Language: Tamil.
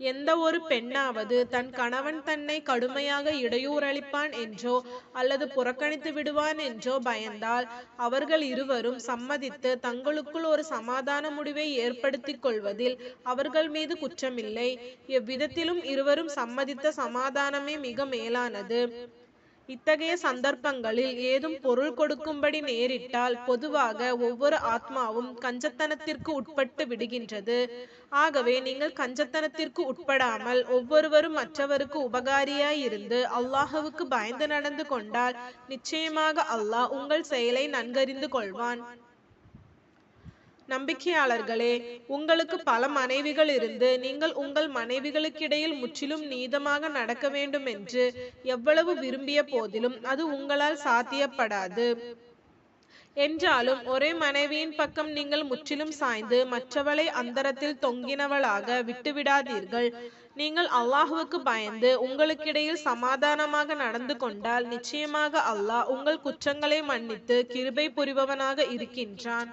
எந்த ஒரு பெண்ணாவது தன் கணவன் தன்னை கடுமையாக இடையூறளிப்பான் என்றோ அல்லது புறக்கணித்து விடுவான் என்றோ பயந்தால் அவர்கள் இருவரும் சம்மதித்து தங்களுக்குள் ஒரு சமாதான முடிவை ஏற்படுத்திக் கொள்வதில் அவர்கள் மீது குற்றமில்லை. எவ்விதத்திலும் இருவரும் சம்மதித்த சமாதானமே மிக மேலானது. இத்தகைய சந்தர்ப்பங்களில் ஏதும் பொருள் கொடுக்கும்படி நேரிட்டால் பொதுவாக ஒவ்வொரு ஆத்மாவும் கஞ்சத்தனத்திற்கு உட்பட்டு விடுகின்றது. ஆகவே நீங்கள் கஞ்சத்தனத்திற்கு உட்படாமல் ஒவ்வொருவரும் மற்றவருக்கு உபகாரியாயிருந்து அல்லாஹுவுக்கு பயந்து நடந்து கொண்டால் நிச்சயமாக அல்லாஹ் உங்கள் செயலை நன்கறிந்து கொள்வான். நம்பிக்கையாளர்களே உங்களுக்கு பல மனைவிகள் இருந்து நீங்கள் உங்கள் மனைவிகளுக்கிடையில் முற்றிலும் நீதமாக நடக்க வேண்டும் என்று எவ்வளவு விரும்பிய போதிலும் அது உங்களால் சாத்தியப்படாது. என்றாலும் ஒரே மனைவியின் பக்கம் நீங்கள் முற்றிலும் சாய்ந்து மற்றவளை அந்தரத்தில் தொங்கினவளாக விட்டுவிடாதீர்கள். நீங்கள் அல்லாஹுவுக்கு பயந்து உங்களுக்கிடையில் சமாதானமாக நடந்து கொண்டால் நிச்சயமாக அல்லாஹ் உங்கள் குற்றங்களை மன்னித்து கிருபை புரிபவனாக இருக்கின்றான்.